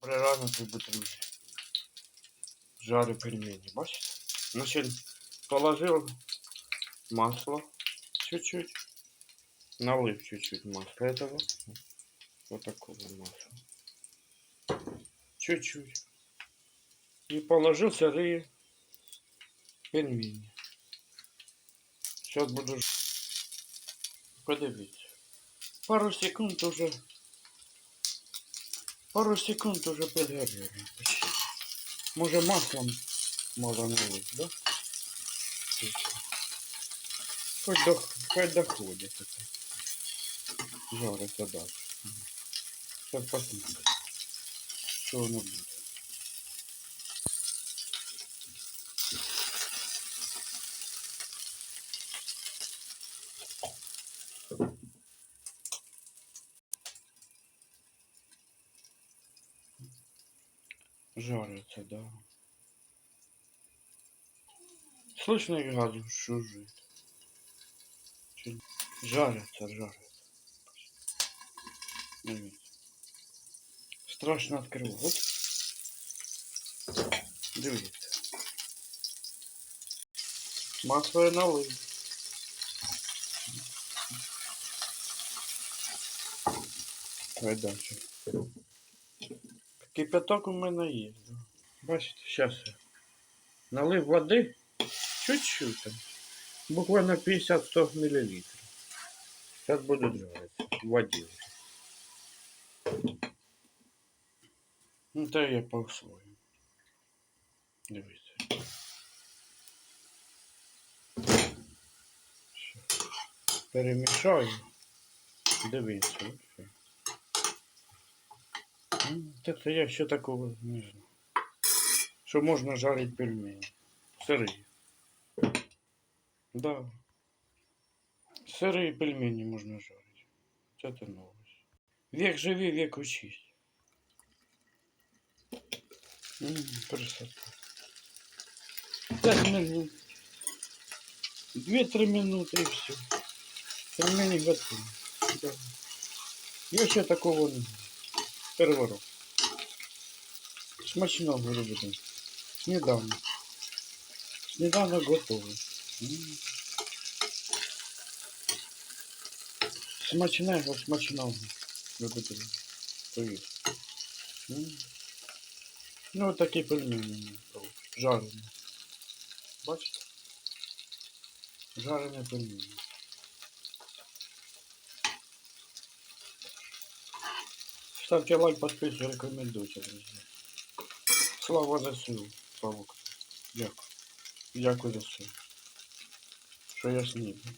Добре рано тобі, друзі. Жарю пельмені, бачите? Значить, положив масло чуть-чуть. Налив чуть-чуть масла этого. Вот такого масла. Чуть-чуть. И положил сырые пельмени. Сейчас буду... ж- Подивіться. Пару секунд уже... Пару секунд уже підгоріли. почти. Може маслом налить, да? Хоть, до, хоть доходит это. Жариться дальше. Сейчас посмотрим, что оно будет. Жарится, да. Слышно, газу шужит. Чи- Жарится, жарится. Страшно открывать. Оп. Дивіться. Масло налив. Давай дальше. Кипяток у мене є. Бачите, зараз налив води чуть-чуть там. Буквально 50-100 мл. Зараз буду жарити. В воді. Ну, та я по-своєму. Дивіться. Перемішаю. Дивіться. Все. М, Та це я ще такого не знаю. Що можна жарити пельмені. Сирі. Да. Сирі пельмені можна жарити. Це ти новость. Век живи, век учись. М, Красота. Пять минут. Две-три минуты и все. Пельмени готовы. Да. Я ще такого не знаю. Переворот. Смачного робити. Сніданок. Сніданок готовий. М. Смачного, смачного. Любителі. Привіт. М. Ну, от такі пельмені. Жарені. Бачите? Жарені пельмені. Ставьте лайк, подписывайтесь, рекомендуйте, друзья. Слава ЗСУ. Слава Україні. Дякую. Дякую за все. Що я снідаю.